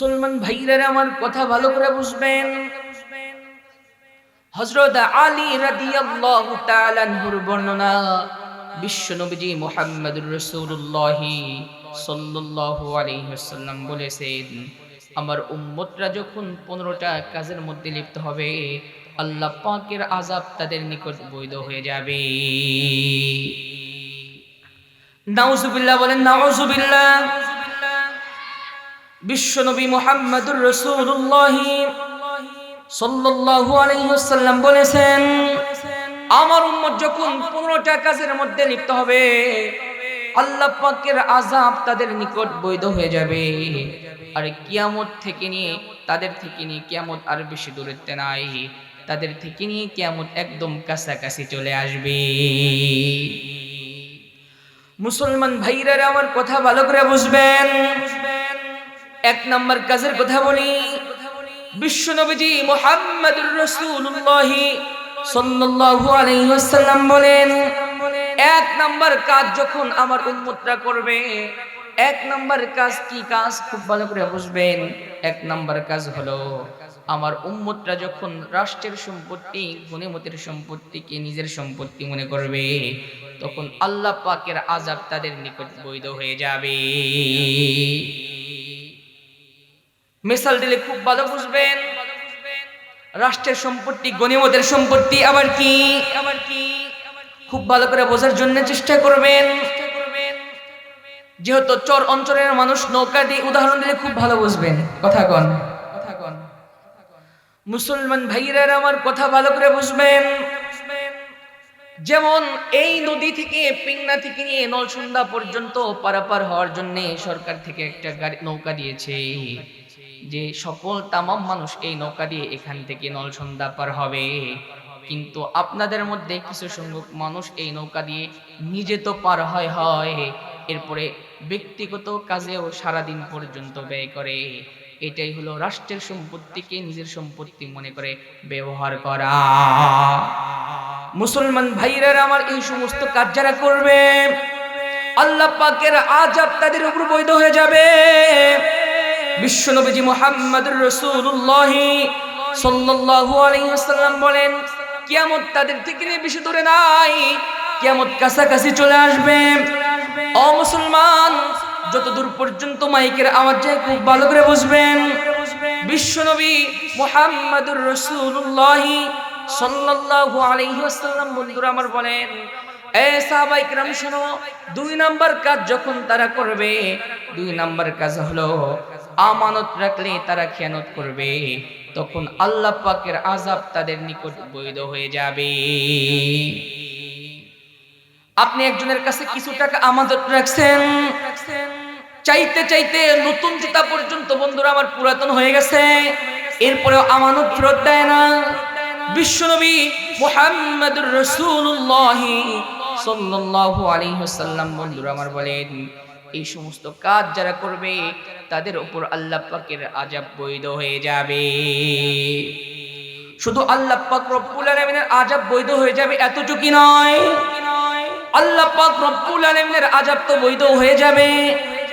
মুসলমান ভাইরা আমার কথা ভালো করে বুঝবেন। হযরত আলী রাদিয়াল্লাহু তাআলা আনহুর বর্ণনা, বিশ্ব নবীজি মুহাম্মদুর রাসূলুল্লাহ সাল্লাল্লাহু আলাইহি ওয়াসাল্লাম বলেছেন, আমার উম্মতরা যখন পনেরোটা কাজের মধ্যে লিপ্ত হবে, আল্লাহ পাকের আযাব তাদের নিকট বৈধ হয়ে যাবে। নাউজুবিল্লাহ বলেন, নাউজুবিল্লাহ। বিশ্বনবী মোহাম্মদুর রসুল্লাহ সাল্লাল্লাহু আলাইহি ওয়াসাল্লাম বলেছেন, আমার উম্মত যখন পনেরোটা কাজের মধ্যে লিপ্ত হবে, আল্লাহ পাকের আযাব তাদের নিকট বৈধ হয়ে যাবে। আর কিয়ামত থেকে নিয়ে, তাদের থেকে নিয়ে কিয়ামত আর বেশি দূরত্বে নাই। তাদের থেকে নিয়ে কিয়ামত একদম কাছাকাছি চলে আসবে। মুসলমান ভাইরা আমার কথা ভালো করে বুঝবেন। এক নম্বর কাজের কথা বলি। বিশ্ব নবীজি মোহাম্মদুর রাসূলুল্লাহ সাল্লাল্লাহু আলাইহি ওয়াসাল্লাম বলেন, এক নাম্বার কাজ যখন আমার উম্মতরা করবে, এক নাম্বার কাজ কি কাজ? খুব ভালো করে বুঝবেন। এক নাম্বার কাজ হলো, আমার উম্মতরা যখন রাষ্ট্রের সম্পত্তি, গণিমতের সম্পত্তিকে নিজের সম্পত্তি মনে করবে, তখন আল্লাহ পাকের আজাব তাদের নিকট বৈধ হয়ে যাবে। মিসাল দিলে খুব ভালো বুঝবেন। রাষ্ট্রের সম্পত্তি, গণিমতের সম্পত্তি আবার কি? আবার কি খুব ভালো করে বোঝার জন্য চেষ্টা করবেন। যেহেতু চর অঞ্চলের মানুষ নৌকা দিয়ে উদাহরণ দিলে খুব ভালো বুঝবেন। কথা কন। মুসলমান ভাইরা আমার কথা ভালো করে বুঝবেন। যেমন এই নদী থেকে, পিংনা থেকে নিয়ে নলসুন্দা পর্যন্ত পারাপার হওয়ার জন্য সরকার থেকে একটা গাড়ি, নৌকা দিয়েছে। যে সকল তামাম মানুষ এই নৌকা দিয়ে এখান থেকে নলসন্দা পার হবে। কিন্তু আপনাদের মধ্যে কিছু সংখ্যক মানুষ এই নৌকা দিয়ে নিজে তো পার হয় হয়। এরপরে ব্যক্তিগত কাজেও সারাদিন পর্যন্ত ব্যয় করে। এটাই হলো রাষ্ট্রের সম্পত্তিকে নিজের সম্পত্তি মনে করে ব্যবহার করা। মুসলমান ভাইরা আমার এই সমস্ত কাজ যারা করবে, আল্লাহ পাকের আজাব তাদের উপর বৈধ হয়ে যাবে। বিশ্বনবীজি মোহাম্মদ রসুল্লাহ সাল্লাল্লাহু আলাইহি ওয়াসাল্লাম বলেন, কিয়ামত তাদের থেকে বেশি দূরে নাই। কিয়ামত কাছাকাছি চলে আসবে। ও মুসলমান, যতদূর পর্যন্ত মাইকের আওয়াজে খুব ভালো করে বুঝবেন। বিশ্বনবী মোহাম্মদুর রসুল্লাহ সাল্লাল্লাহু আলাইহি ওয়াসাল্লাম বন্ধুরা আমার বলেন, এ সাহাবাই দুই নাম্বার কাজ যখন তারা করবে, দুই নাম্বার কাজ হলো আমানত রাখলে তারা খেয়ানত করবে, তখন আল্লাহ পাকের আজাব তাদের নিকট বৈধ হয়ে যাবে। আপনি একজনের কাছে কিছু টাকা আমানত রাখছেন, চাইতে চাইতে নতুন জুতা পর্যন্ত, বন্ধুরা, আমার পুরাতন হয়ে গেছে, এরপরেও আমানত ফেরত দেয় না। বিশ্বনবী মুহাম্মদুর রাসূলুল্লাহ সাল্লাল্লাহু আলাইহি ওয়াসাল্লাম, বন্ধুরা, আমার বলেন এই সমস্ত কাজ যারা করবে, তাদের উপর আল্লাহ পাকের আজাব বৈধ হয়ে যাবে। শুধু আল্লাহ পাক রব্বুল আলামিনের আজাব বৈধ হয়ে যাবে এতটুকু নয়। আল্লাহ পাক রব্বুল আলামিনের আজাব তো বৈধ হয়ে যাবে।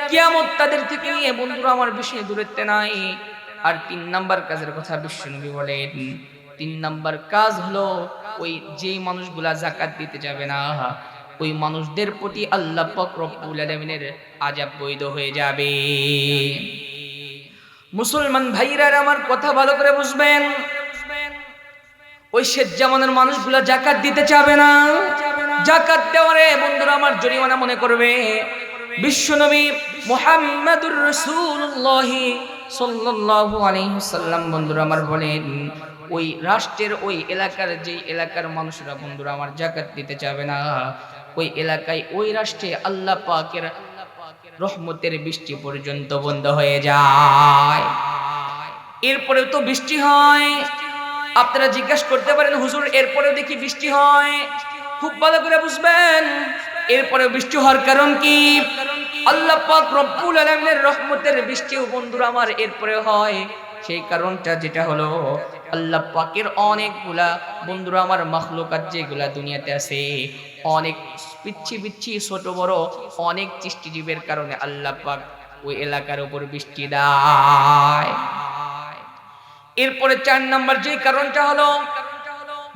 কিয়ামত তাদের থেকে নিয়ে বন্ধুরা আমার বেশি দূরত্বে নাই। আর তিন নাম্বার কাজের কথা বিশ্বনবী বলেন, তিন নাম্বার কাজ হলো ওই যে মানুষগুলা জাকাত দিতে যাবে না ওই মানুষদের প্রতি আল্লাহ রব্বুল আলামিনের আজাব বৈধ হয়ে যাবে। মুসলমান ভাইরা আমার কথা ভালো করে বুঝবেন? ওই শেষ জামানের মানুষগুলা জাকাত দিতে চাবে না। জাকাত দেওয়ারে বন্ধুরা আমার জরিমানা মনে করবে। বিশ্বনবী মুহাম্মাদুর রাসূলুল্লাহ সাল্লাল্লাহু আলাইহি সাল্লাম বন্ধুরা আমার বলেন, ওই রাষ্ট্রের ওই এলাকার যে এলাকার মানুষরা বন্ধুরা আমার জাকাত দিতে চাবে না। ওই এলাকায় ওই রাষ্ট্রে আল্লাহ পাকের রহমতের বৃষ্টি পর্যন্ত বন্ধ হয়ে যায়। এরপরেও তো বৃষ্টি হয়। আপনারা জিজ্ঞাসা করতে পারেন, হুজুর, এরপরেও দেখি বৃষ্টি হয়? খুব ভালো করে বুঝবেন। এরপরে বৃষ্টি হওয়ার কারণ কি? আল্লাহ পাক রব্বুল আলামিনের রহমতের বৃষ্টিও বন্ধুরা আমার এরপরে হয়। সেই কারণটা যেটা হলো, আল্লাহ পাকের অনেকগুলা, বন্ধুরা আমার মাখলুকাত যেগুলা দুনিয়াতে আছে, অনেক পিচ্ছি পিচ্ছি, ছোট বড়, অনেক সৃষ্টিজীবের কারণে আল্লাহ পাক ওই এলাকার উপর বৃষ্টি দেয়। এরপরে চার নাম্বার যে কারণটা হলো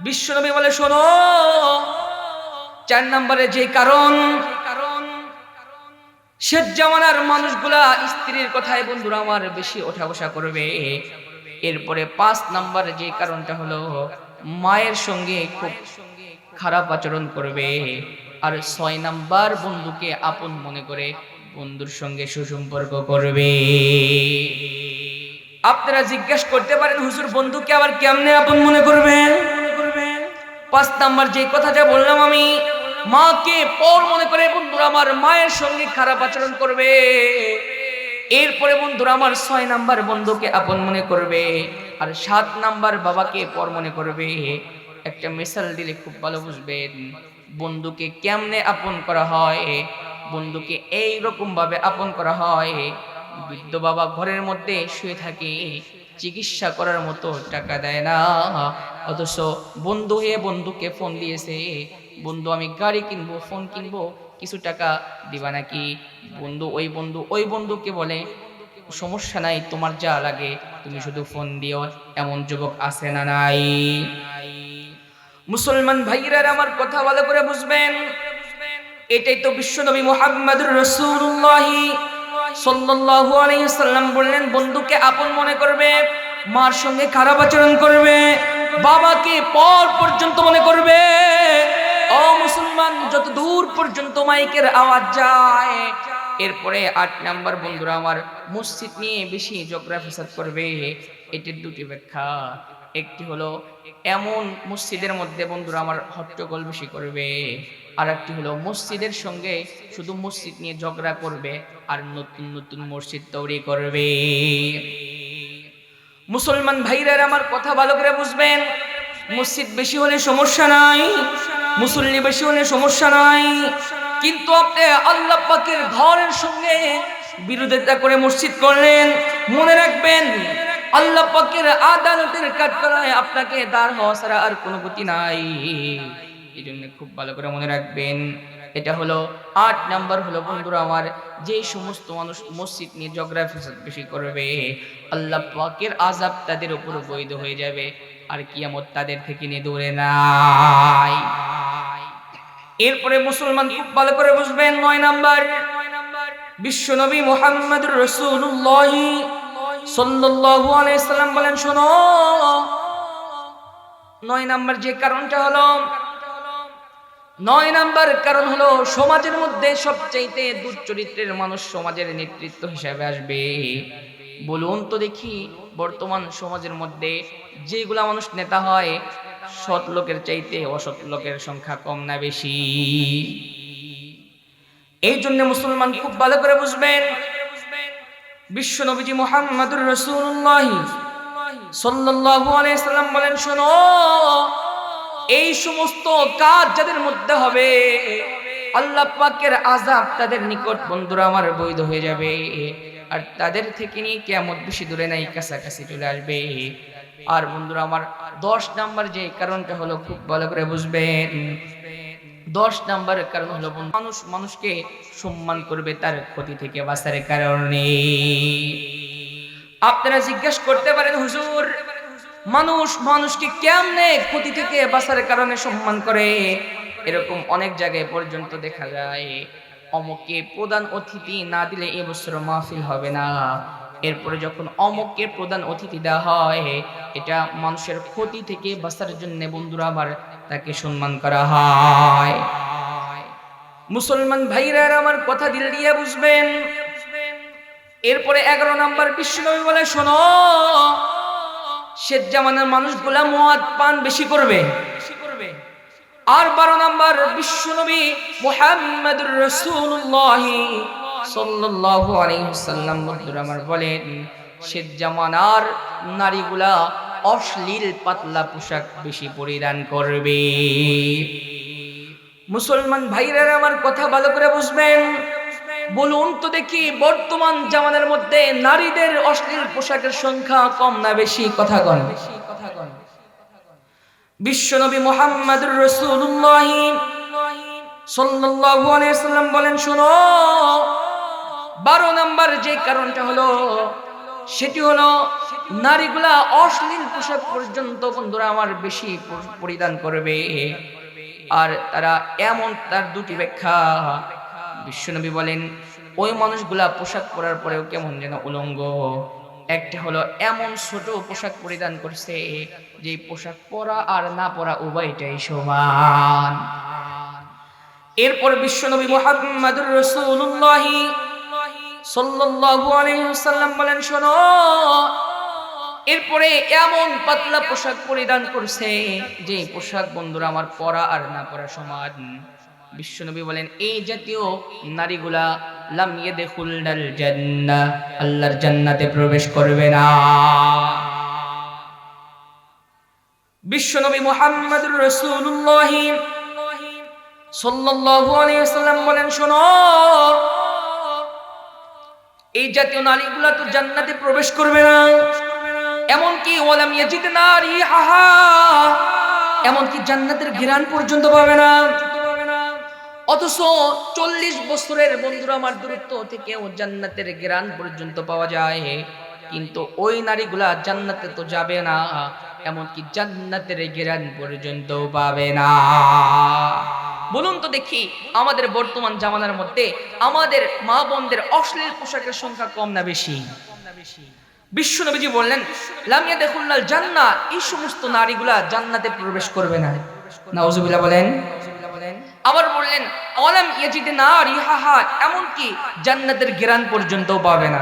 বিশ্বনবী বলে, শোনো, চার নম্বরে যে কারণ শেষ জামানার মানুষগুলা স্ত্রীর কথায় বন্ধুরা আমার বেশি ওঠা বসা করবে। এরপরে পাঁচ নাম্বারে যে কারণটা হলো, মায়ের সঙ্গে খুব খারাপ আচরণ করবে। আর ছয় নাম্বার বন্ধুকে আপন মনে করে বন্ধুর সঙ্গে সুসম্পর্ক করবে। আপনারা জিজ্ঞেস করতে পারেন, হুজুর, বন্ধুকে আবার কেমনে আপন মনে করবে পাঁচ নাম্বার যে কথাটা বললাম আমি মাকে পর মনে করে, বন্ধুরা, আমার মায়ের সঙ্গে খারাপ আচরণ করবে। এরপরে, বন্ধুরা, আমার ছয় নাম্বার বন্ধুকে আপন মনে করবে আর সাত নাম্বার বাবাকে পর মনে করবে। একটা মিসাল দিলে খুব ভালো বুঝবেন, বন্ধুকে কেমনে আপন করা হয়, বন্ধুকে এই রকম ভাবে আপন করা হয়, বৃদ্ধ বাবা ঘরের মধ্যে শুয়ে থাকে, চিকিৎসা করার মতো টাকা দেয় না, অথচ বন্ধু হয়ে বন্ধুকে ফোন দিয়েছে বন্ধু, আমি গাড়ি কিনবো ফোন কিনবো, কিছু টাকা দিবা নাকি? বন্ধু, ওই বন্ধু, ওই বন্ধুকে বলে, সমস্যা নাই, তোমার যা লাগে, তুমি শুধু ফোন দিও, এমন যুবক আছে না নাই? মুসলমান ভাইরা আমার কথা ভালো করে বুঝবেন। এটাই তো বিশ্বনবী মোহাম্মদুর রসুল্লাহ সাল্লাল্লাহু আলাইহি সাল্লাম বললেন, বন্ধুকে আপন মনে করবে, মার সঙ্গে খারাপ আচরণ করবে, বাবাকে পর পর্যন্ত মনে যত দূর পর্যন্ত মাইকের আওয়াজ যায়, এরপরে আট নাম্বার বন্ধুরা আমার মসজিদ নিয়ে বেশি জগরা ফেসাদ করবে। এটির দুটি ব্যাখ্যা। একটি হলো, এমন মসজিদের মধ্যে বন্ধুরা আমার হট্টগোল বেশি করবে। আর একটি হলো, মসজিদের সঙ্গে শুধু মসজিদ নিয়ে ঝগড়া করবে আর নতুন নতুন মসজিদ তৈরি করবে। মুসলমান ভাইরা আমার কথা ভালো করে বুঝবেন। মসজিদ বেশি হলে সমস্যা নাই। মুসল্লি বেশি হলে সমস্যা নাই। কিন্তু আপনি আল্লাহ পাকের ঘরের সঙ্গে বিরোধিতা করে মসজিদ করলেন, মনে রাখবেন আল্লাহ পাকের আদালতের করায় আপনাকে দাঁড় হওয়া ছাড়া আর কোনো গতি নাই। এই জন্য খুব ভালো করে মনে রাখবেন, এটা হলো আট নাম্বার হলো, বন্ধুরা আমার যে সমস্ত মানুষ মসজিদ নিয়ে জগরা বেশি করবে, আল্লাহ পাকের আজাব তাদের উপর বৈধ হয়ে যাবে। আর কিয়ামত তাদের থেকে নিয়ে দূরে নাই। এরপরে মুসলমান খুব ভালো করে বুঝবেন, নয় নাম্বার। বিশ্ব নবী মোহাম্মদ রসুল্লাহ সাল্লাল্লাহু আলাইহি সাল্লাম বলেন, শোনো, নয় নাম্বার যে কারণটা হলো, নয় নাম্বার কারণ হলো সমাজের মধ্যে সবচাইতে দুশ্চরিত্রের মানুষ সমাজের নেতৃত্ব হিসাবে আসবে। বলুন তো দেখি, বর্তমান সমাজের মধ্যে যেগুলা মানুষ নেতা হয়, সৎ লোকের চাইতে অসৎ লোকের সংখ্যা কম না বেশি। এই জন্য মুসলমান খুব ভালো করে বুঝবেন, বিশ্ব নবীজি মোহাম্মদুর রসুল্লাহ সাল্লাল্লাহু আলাইহি সাল্লাম বলেন, শোনো, এই সমস্ত কাজ যাদের মধ্যে হবে, আল্লাহ পাকের আজাব তাদের নিকট বন্ধুরা আমার বৈধ হয়ে যাবে, আর তাদের থেকে নিয়ে কেমন বেশি দূরে নাই, কাছাকাছি চলে আসবে। আর বন্ধুরা, আমার দশ নাম্বার যে কারণটা হলো, খুব ভালো করে বুঝবেন। দশ নাম্বার কারণ হলো মানুষ মানুষকে সম্মান করবে তার ক্ষতি থেকে বাঁচার কারণে। আপনারা জিজ্ঞেস করতে পারেন, হুজুর, মানুষ মানুষকে কেমনে ক্ষতি থেকে বাঁচার কারণে সম্মান করে? এরকম অনেক জায়গায় পর্যন্ত দেখা যায়। অমুককে প্রধান অতিথি না দিলে এবছর মাহফিল হবে না। এরপরে যখন অমুককে প্রধান অতিথি দেওয়া হয়, এটা মানুষের ক্ষতি থেকে বাঁচার জন্য বন্ধুরা আবার তাকে সম্মান করা হয়। মুসলমান ভাইরা আমার কথা দিল দিয়ে বুঝবেন। এরপরে এগারো নাম্বার বিশ্বনবী বলে, শোনো, শেষ জামানের মানুষগুলা মদ পান বেশি করবে। আর বারো নাম্বার বিশ্বনবী, মোহাম্মদুর রসুল্লাহ নারীগুলা অশ্লীল পাতলা পোশাক বেশি পরিধান করবে। মুসলমান ভাইরা আমার কথা ভালো করে বুঝবেন? বলুন তো দেখি, বর্তমান জামানের মধ্যে নারীদের অশ্লীল পোশাকের সংখ্যা কম না বেশি? কথা কন। বিশ্বনবী মোহাম্মদুর রসুল্লাহ সাল্লাল্লাহু বলেন, শোনো বারো নাম্বার যে কারণটা হলো, সেটি হলো নারীগুলা অশ্লীল পোশাক পর্যন্ত বন্ধুরা আমার বেশি পর- পরিধান করবে। আর তারা এমন তার দুটি ব্যাখ্যা। বিশ্বনবী বলেন, ওই মানুষগুলা পোশাক পরার পরেও কেমন যেন উলঙ্গ। একটা হলো এমন ছোট পোশাক পরিধান করছে যে পোশাক পরা আর না পরা উভয়টাই সমান। এরপর বিশ্বনবী মুহাম্মদুর রাসূলুল্লাহ সাল্লাল্লাহু আলাইহি ওয়াসাল্লাম বলেন, শোনো, এরপরে এমন পাতলা পোশাক পরিধান করছে যে পোশাক বন্ধুরা আমার পরা আর না পরা বিশ্বনবী বলেন, এই জাতীয় নারীগুলা ইয়াদখুলনাল জান্নাহ আল্লাহর জান্নাতে প্রবেশ করবে না। বিশ্বনবী মুহাম্মদুর রাসূলুল্লাহ সাল্লাল্লাহু আলাইহি ওয়াসাল্লাম বলেন, শোনো এই জাতীয় নারীগুলা তো জান্নাতে প্রবেশ করবে না। এমনকি ওয়ালাম ইয়াজিদ নারী হাহা এমনকি জান্নাতের ঘিরান পর্যন্ত পাবে না। অথচ চল্লিশ বছরের বন্ধুরা আমার দূরত্ব থেকেও জান্নাতের ঘিরান পর্যন্ত পাওয়া যায়। কিন্তু ওই নারীগুলা জান্নাতে তো যাবে না, এমনকি জান্নাতের ঘিরান পর্যন্ত পাবে না। বলুন তো দেখি, আমাদের বর্তমান জামানার মধ্যে আমাদের মা বোনদের অশ্লীল পোশাকের সংখ্যা কম না বেশি? বিশ্ব নবীজি বললেন লামিয়া দেখুল্লাল জান্নাত এই সমস্ত নারীগুলা জান্নাতে প্রবেশ করবে না। নাউজুবিল্লাহ বলেন। আবার বললেন, অলাম ইয়াজিদে না রিহাহা এমনকি জান্নাতের গিরান পর্যন্ত পাবে না।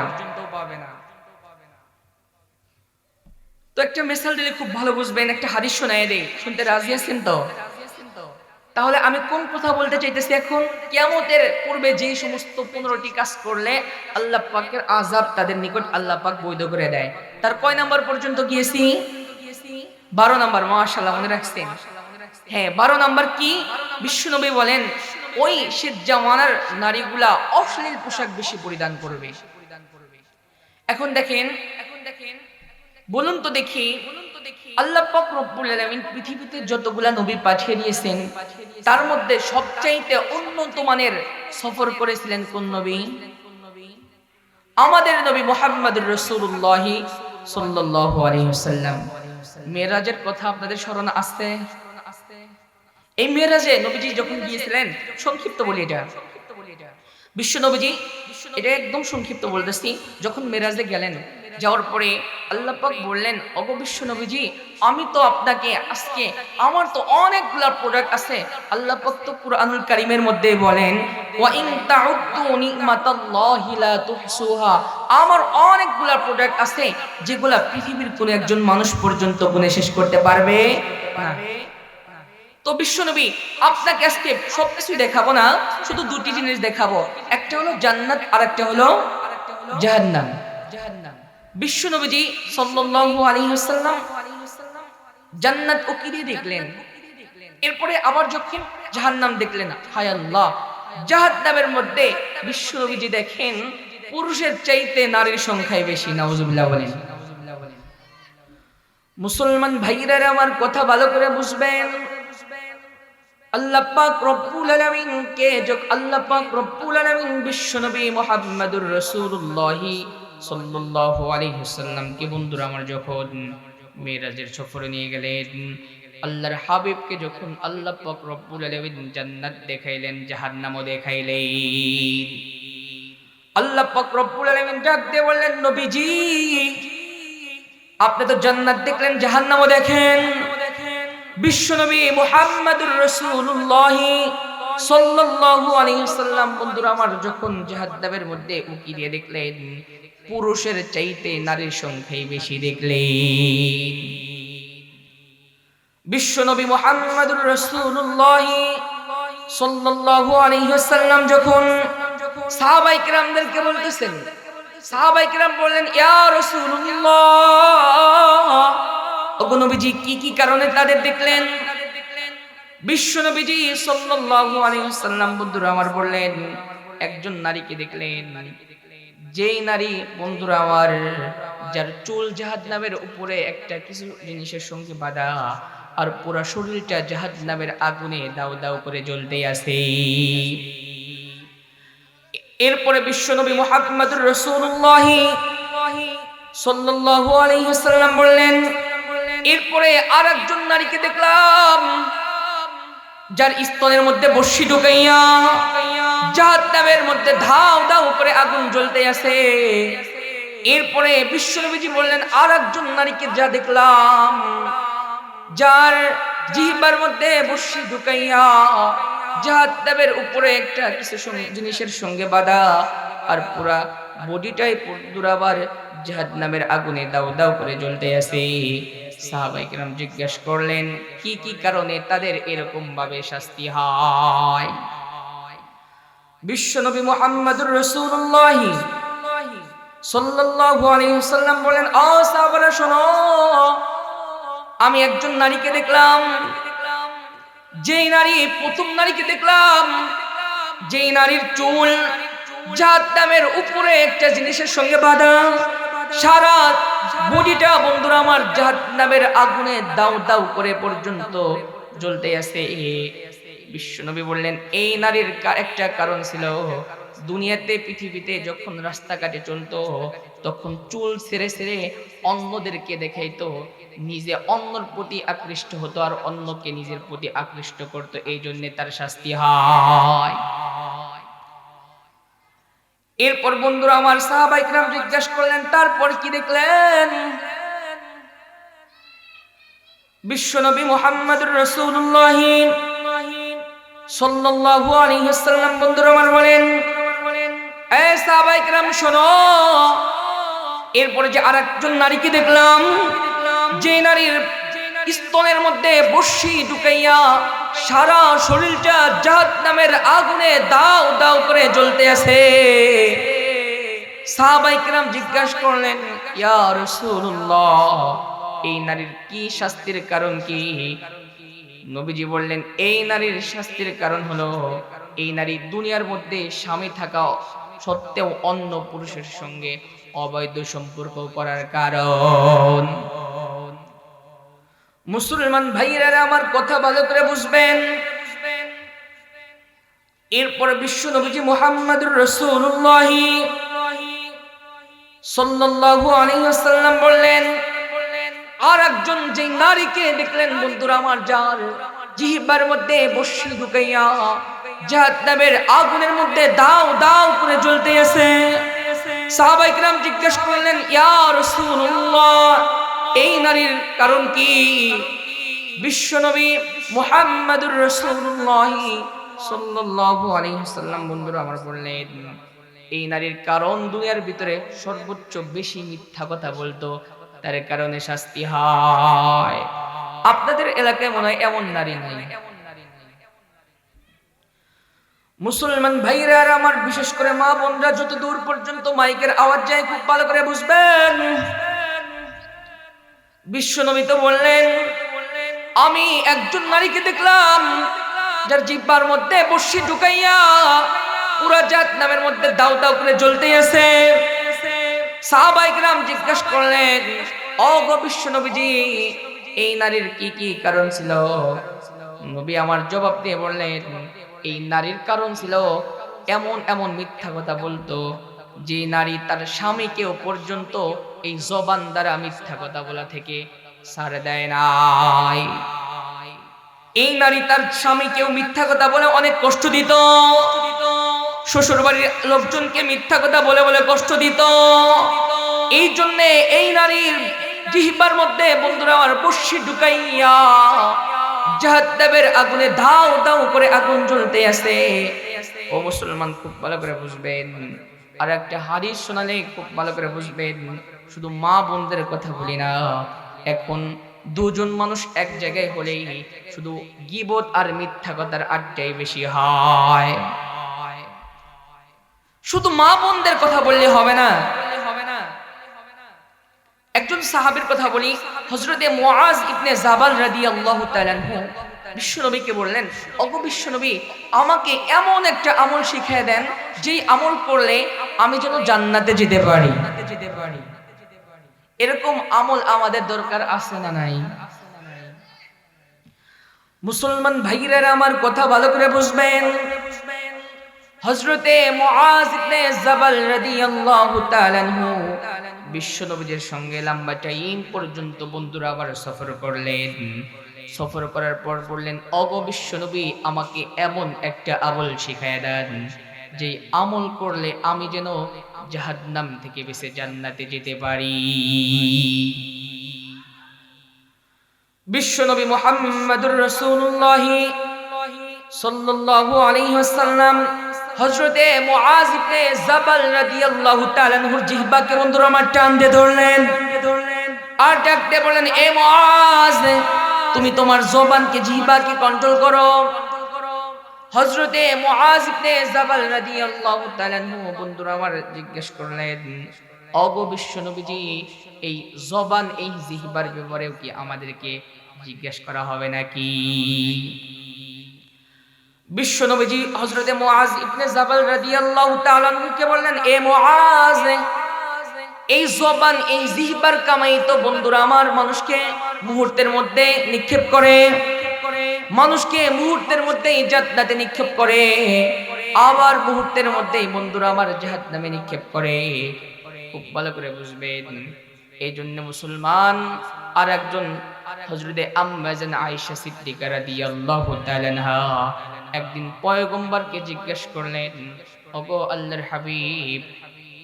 তো একটা মিসাল দিলে খুব ভালো বুঝবেন, একটা হাদিস শোনায় দেই। শুনতে রাজি আছেন তো? তাহলে আমি কোন কথা বলতে চাইতেছি এখন? কিয়ামতের পূর্বে যেই সমস্ত পনেরোটি কাজ করলে আল্লাহ পাকের আজাব তাদের নিকট আল্লাহ পাক বৈধ করে দেয়। তার কয় নাম্বার পর্যন্ত গিয়েছি বারো নাম্বার মাশাল্লাহ মনে রাখছেন? হ্যাঁ বারো নাম্বার কি? বিশ্বনবী বলেন, ওই সে জামানার নারীগুলা অশ্লীল পোশাক বেশি পরিধান করবে। এখন দেখেন এখন দেখেন, বলুন তো দেখি আল্লাহ পৃথিবীতে যতগুলা নবী পাঠিয়ে দিয়েছেন, তার মধ্যে সবচাইতে উন্নত মানের সফর করেছিলেন কোন নবী? আমাদের নবী আলাইহি ওয়াসাল্লাম। মেরাজের কথা আপনাদের স্মরণে আসছে? এই মেরাজে নবীজি যখন গিয়েছিলেন, সংক্ষিপ্ত বলি এটা। বিশ্ব নবীজি, এটা একদম সংক্ষিপ্ত বলতেছি, যখন মেরাজে গেলেন যাওয়ার পরে আল্লাহ পাক বললেন অগো বিশ্ব নবীজি, আমি তো আপনাকে আজকে, আমার তো অনেকগুলা প্রোডাক্ট আছে। আল্লাহ পাক তো কুরআনুল কারীমের মধ্যে বলেন আমার অনেকগুলা প্রোডাক্ট আছে, যেগুলা পৃথিবীর কোন একজন মানুষ পর্যন্ত গুণে শেষ করতে পারবে তো বিশ্বনবী আপনাকে আজকে সবকিছু দেখাবো না, শুধু দুটি জিনিস দেখাবো। একটা হলো জান্নাত আর একটা হলো জাহান্নাম। বিশ্বনবীজি সাল্লাল্লাহু আলাইহি ওয়াসাল্লাম জান্নাত ও কি দেখলেন। এরপরে আবার যখন জাহান্নাম দেখলেন হায় আল্লাহ জাহান্নামের মধ্যে বিশ্বনবীজি দেখেন, পুরুষের চাইতে নারীর সংখ্যাই বেশি, নাউজুবিল্লাহ বলেন। মুসলমান ভাইরা আমার কথা ভালো করে বুঝবেন। আল্লাহ পাক রব্বুল আলামিন কে? যোগ আল্লাহ পাক রব্বুল আলামিন বিশ্বনবী মুহাম্মদুর রাসূলুল্লাহ আলাইহি বন্ধুরা আমার যখন মিরাজের সফরে নিয়ে গেলেন, আল্লাহর হাবিবকে যখন আল্লাহ পাক রব্বুল আলামিন জান্নাত দেখাইলেন, জাহান্নামও দেখাইলেন। আল্লাহ বললেন, নবীজি, আপনি তো জান্নাত দেখলেন, জাহান্নামও দেখেন। বিশ্বনবী মুহাম্মদুর রাসূলুল্লাহ সাল্লাল্লাহু আলাইহি বন্ধুরা আমার যখন জাহান্নামের মধ্যে উকি দিয়ে দেখলেন পুরুষের চাইতে নারীর সংখ্যাই বেশি দেখলেন বিশ্বনবী মুহাম্মদুর রাসূলুল্লাহ সাল্লাল্লাহু আলাইহি সাল্লাম যখন সাহাবাই কিরামদেরকে বলতেছেন, সাহাবাই কিরাম বললেন, ইয়া রাসূলুল্লাহ, ওগো নবীজি, কি কি কারণে তাদের দেখলেন? বিশ্ব নবীজি সাল্লাল্লাহু আলাইহি ওয়াসাল্লাম বন্ধুরা আমার বললেন, একজন নারীকে দেখলেন। যেই নারী, বন্ধুরা আমার, যার চুল জাহান্নামের উপরে একটা কিছু জিনিসের সঙ্গে বাঁধা, আর পুরা শরীরটা জাহান্নামের আগুনে দাউ দাউ করে জ্বলতে আছে। এরপরে বিশ্বনবী মুহাম্মদুর রাসূলুল্লাহ সাল্লাল্লাহু আলাইহি ওয়াসাল্লাম বললেন, এরপরে আর একজন নারীকে দেখলাম, যার স্তনের মধ্যে বর্ষি ঢুকাইয়া জাহান্নামের মধ্যে ধাও ধাও করে আগুন জ্বলতে আছে এরপরে বিশ্বনবীজি বললেন আর একজন নারীকে যা দেখলাম, যার জিহিবার মধ্যে বর্ষি ঢুকাইয়া জাহান্নামের উপরে একটা কিছু জিনিসের সঙ্গে বাঁধা আর পুরা বডিটাই দুরাবার জাহান্নামের আগুনে দাও দাও করে জ্বলতে আছে সাহাবাই কিরাম জিজ্ঞেস করলেন, কি কি কারণে তাদের এরকম ভাবে শাস্তি হয়? বিশ্বনবী মুহাম্মদুর রাসূলুল্লাহ সাল্লাল্লাহু আলাইহি ওয়াসাল্লাম বলেন ও সাহাবারা, শোনো। আমি একজন নারীকে দেখলাম। যেই নারী, প্রথম নারীকে দেখলাম, যেই নারীর চুল জাহান্নামের উপরে একটা জিনিসের সঙ্গে বাঁধা। সারা বডিটা বন্ধুরা আমার জাহান্নামের আগুনে দাউ দাউ করে পর্যন্ত জ্বলতে আছে। বিশ্বনবী বললেন, এই নারীর একটা কারণ ছিল দুনিয়াতে, পৃথিবীতে যখন রাস্তাঘাটে চলতো, তখন চুল ছেড়ে ছেড়ে অন্যদেরকে দেখাইতো। নিজে অন্যর প্রতি আকৃষ্ট হতো আর অন্যকে নিজের প্রতি আকৃষ্ট করতো। এই জন্য তার শাস্তি হয়। এরপর বন্ধুরা আমার সাহাবাইকরাম জিজ্ঞাসা করলেন, তারপর কি দেখলেন? বিশ্বনবী মোহাম্মদুর রসুল্লাহ এরপরে যে নারীকে দেখলাম, যে নারীর স্তনের মধ্যে ঢুকাইয়া সারা শরীরটা নামের আগুনে দাও দাও করে জ্বলতে আছে। সাহাবাইকরাম জিজ্ঞাসা করলেন, ইয়া এই নারীর কি শাস্তির কারণ কি? নবীজি বললেন, এই নারীর শাস্তির কারণ হলো, এই নারী দুনিয়ার মধ্যে স্বামী থাকা সত্ত্বেও অন্য পুরুষের সঙ্গে অবৈধ সম্পর্ক করার কারণ। মুসলমান ভাইয়েরা, আমার কথা ভালো করে বুঝবেন। এরপর বিশ্ব নবীজি মোহাম্মদুর রসুল্লাহ সাল্লাল্লাহু আলাইহি ওয়াসাল্লাম বললেন আর একজন যে নারীকে দেখলেন, বন্ধুরা আমার যার জিহ্বার মধ্যে বর্ষি ঢুকাইয়া জাহান্নামের আগুনের মধ্যে দাও দাও করে জ্বলতে আছে। জিজ্ঞেস করলেন এই নারীর কারণ কি? বিশ্বনবী মুহাম্মাদুর রাসূলুল্লাহ সাল্লাল্লাহু আলাইহি ওয়াসাল্লাম বন্ধুরা আমার বললেন, এই নারীর কারণ দুনিয়ার ভিতরে সর্বোচ্চ বেশি মিথ্যা কথা বলতো তার কারণে শাস্তি হয়। আপনাদের এলাকায় মনে হয় এমন নারী নাই। মুসলমান ভাইরা আর আমার, বিশেষ করে মা বোনরা, যত দূর পর্যন্ত মাইকের আওয়াজ যায়, খুব ভালো করে বুঝবেন। বিশ্বনবী তো বললেন, আমি একজন নারীকে দেখলাম, যার জিব্বার মধ্যে বর্ষি ঢুকাইয়া পুরা জাত নামের মধ্যে দাও দাও করে জ্বলতেই আছে। সাহাবাইকরাম জিজ্ঞাসা করলেন অগ বিশ্ব নবীজি, এই নারীর কি কি কারণ ছিল? নবী আমার জবাব দিয়ে বললেন, এই নারীর কারণ ছিল এমন এমন মিথ্যা কথা বলতো, যে নারী তার স্বামীকেও পর্যন্ত এই জবান দ্বারা মিথ্যা কথা বলা থেকে ছাড় দেয় নাই। এই নারী তার স্বামীকেও মিথ্যা কথা বলে অনেক কষ্ট দিত। শ্বশুর বাড়ির লোকজনকে মিথ্যা কথা বলে বলে কষ্ট দিত। এই জন্যে এই নারীর জিহ্বার মধ্যে বন্ধুরা আমার বর্ষি ঢুকাইয়া জাহাদ্দাবের আগুনে ধাও দাও করে আগুন জ্বলতে আছে ও মুসলমান, খুব ভালো করে বুঝবেন। আর একটা হাদিস শোনালে খুব ভালো করে বুঝবেন। শুধু মা বোনদের কথা বলি না, এখন দুজন মানুষ এক জায়গায় হলেই শুধু গিবত আর মিথ্যা কথার আড্ডাই বেশি হয়। শুধু মা বোনদের কথা বললে হবে না। একজন সাহাবের কথা বলি হজরতে মুআজ ইবনে জাবাল তাআলা আনহু। বিশ্বনবীকে বললেন, অগ বিশ্বনবী, আমাকে এমন একটা আমল শিখিয়ে দেন, যেই আমল করলে আমি যেন জান্নাতে যেতে পারি। এরকম আমল আমাদের দরকার আছে না নাই? মুসলমান ভাইরা আমার কথা ভালো করে বুঝবেন। হজরতে মুআজ ইবনে জাবাল বিশ্বনবীদের সঙ্গে লম্বা টাইম পর্যন্ত বন্ধুরা আবার সফর করলেন। সফর করার পর বললেন, অগ বিশ্বনবী আমাকে এমন একটা আমল শিখায় দেন যে আমল করলে আমি যেন জাহান্নাম থেকে বেঁচে জান্নাতে যেতে পারি। বিশ্বনবী মোহাম্মদুর রাসূলুল্লাহ সাল্লাল্লাহু আলাইহি হযরতে মুআজ ইবনে জাবাল রাদিয়াল্লাহু তাআলা আনহুর জিহ্বাকে আমার টান দিয়ে ধরলেন। আর ডাকতে বললেন, এ মুআজ, তুমি তোমার জবানকে, জিহ্বাকে কন্ট্রোল করো। হযরতে মুআজ ইবনে জাবাল রাদিয়াল্লাহু তাআলা আনহু বন্ধুরা আমার জিজ্ঞেস করলেন, অগ বিশ্বনবীজি, এই জবান, এই জিহ্বার ব্যাপারেও কি আমাদেরকে জিজ্ঞেস করা হবে নাকি? বিশ্বনবীজি হযরতে মুআজ ইবনে জাবাল রাদিয়াল্লাহু বললেন, এ মুআজ, এই জবান, এই কামাই তো বন্ধুরা আমার মানুষকে মুহূর্তের মধ্যে নিক্ষেপ করে। মানুষকে মুহূর্তের মধ্যে জান্নাতে নিক্ষেপ করে। আবার মুহূর্তের মধ্যেই বন্ধুরা আমার জাহান্নামে নিক্ষেপ করে। খুব ভালো করে বুঝবেন। এই জন্য মুসলমান আর একজন হজরতে আম্মাজান আয়েশা সিদ্দিকা রাদিয়াল্লাহু তাআলা একদিন পয়গম্বরকে জিজ্ঞেস করলেন, ওগো আল্লাহর হাবিব,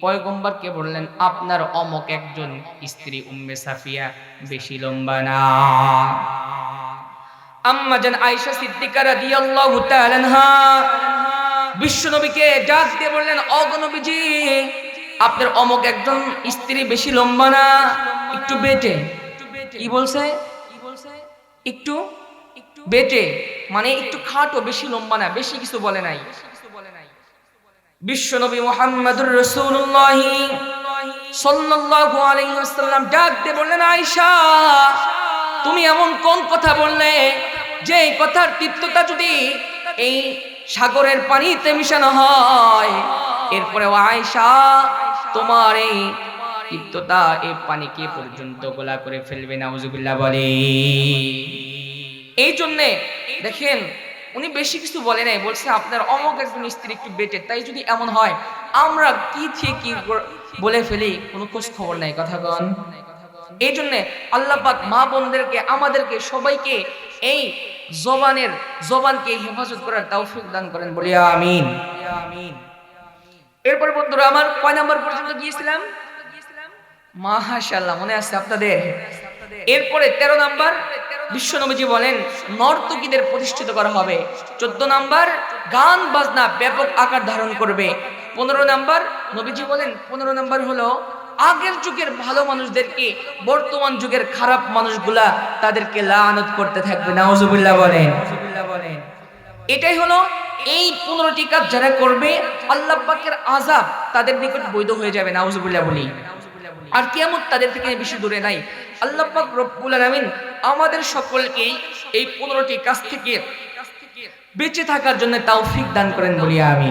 পয়গম্বরকে বললেন, আপনার অমক একজন স্ত্রী উম্মে সাফিয়া বেশি লম্বা না। আম্মাজান আয়েশা সিদ্দিকা রাদিয়াল্লাহু তাআলা আনহা বিশ্বনবীকে ডাক দিয়ে বললেন অগনবীজি আপনার অমক একজন স্ত্রী বেশি লম্বা না। একটু বেটে, কি বলছে? একটু বেটে মানে একটু খাটো, বেশি লম্বা না, বেশি কিছু বলে নাই। বিশ্বনবী মুহাম্মদুর রাসূলুল্লাহ সাল্লাল্লাহু আলাইহি ওয়াসাল্লাম ডাক দিয়ে বললেন, আয়েশা, তুমি এমন কোন কথা বললে যে কথার তিক্ততা যদি এই সাগরের পানিতে মিশানো হয়? এরপরে, আয়েশা, তোমার এই তিক্ততা এই পানিকে পর্যন্ত গোলা করে ফেলবে, নাউজুবিল্লাহ বলে। এই জন্যে দেখেন, উনি বেশি কিছু বলে নাই, বলছে আপনার অমক একজন স্ত্রী একটু বেটে তাই যদি এমন হয়, আমরা কি থেকে কি বলে ফেলি, কোনো খোঁজ খবর নাই, কথা কন। এই জন্য আল্লাহ পাক মা বোনদেরকে, আমাদেরকে সবাইকে এই জবানের, জবানকে হেফাজত করার তৌফিক দান করেন বলি আমিন। এরপর বন্ধুরা, আমার কয় নাম্বার পর্যন্ত গিয়েছিলাম? মাশাআল্লাহ, মনে আছে আপনাদের? এরপরে তেরো নাম্বার বিশ্বনবীজি বলেন, নর্তকীদের প্রতিষ্ঠিত করা হবে। চোদ্দ নাম্বার, গান বাজনা ব্যাপক আকার ধারণ করবে। পনেরো নাম্বার, নবীজি বলেন, পনেরো নাম্বার হলো, আগের যুগের ভালো মানুষদেরকে বর্তমান যুগের খারাপ মানুষগুলা তাদেরকে লানত করতে থাকবে। নাউজুবিল্লাহ বলেন। এটাই হলো, এই পনেরোটি কাজ যারা করবে, আল্লাহ পাকের আজাব তাদের নিকট বৈধ হয়ে যাবে। নাউজুবিল্লাহ বলি। আর কেমন তাদের থেকে বেশি দূরে নাই। আল্লাহ পাক রব্বুল আলমিন আমাদের সকলকেই এই পনেরোটি কাছ থেকে বেঁচে থাকার জন্য তাও ফিক দান করেন বলিয়া আমি